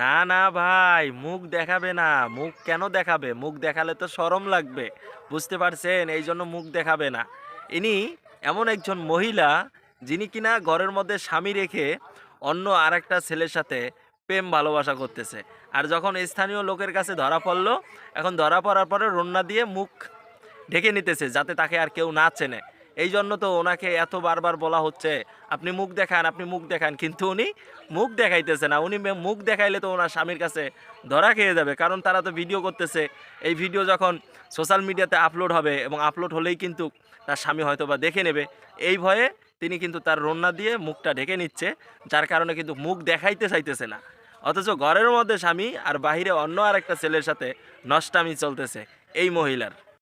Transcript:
না না ভাই, মুখ দেখাবে না। মুখ কেন দেখাবে? মুখ দেখালে তো সরম লাগবে। বুঝতে পারছেন? এই জন্য মুখ দেখাবে না। ইনি এমন একজন মহিলা যিনি কিনা ঘরের মধ্যে স্বামী রেখে অন্য আরেকটা ছেলের সাথে প্রেম ভালোবাসা করতেছে। আর যখন স্থানীয় লোকের কাছে ধরা পড়ল, এখন ধরা পড়ার পরে রন্না দিয়ে মুখ ঢেকে নিতেছে যাতে তাকে আর কেউ না চেনে। এই জন্য তো ওনাকে এত বারবার বলা হচ্ছে, আপনি মুখ দেখান, আপনি মুখ দেখান। কিন্তু উনি মুখ দেখাইতেছে না। উনি মুখ দেখাইলে তো ওনার স্বামীর কাছে ধরা খেয়ে যাবে। কারণ তারা তো ভিডিও করতেছে। এই ভিডিও যখন সোশ্যাল মিডিয়াতে আপলোড হবে এবং আপলোড হলেই কিন্তু তার স্বামী হয়তো বা দেখে নেবে। এই ভয়ে তিনি কিন্তু তার রন্না দিয়ে মুখটা ঢেকে নিচ্ছে, যার কারণে কিন্তু মুখ দেখাইতে চাইতেছে না। অথচ ঘরের মধ্যে স্বামী আর বাহিরে অন্য আরেকটা ছেলের সাথে নষ্টামি চলতেছে, এই মহিলার।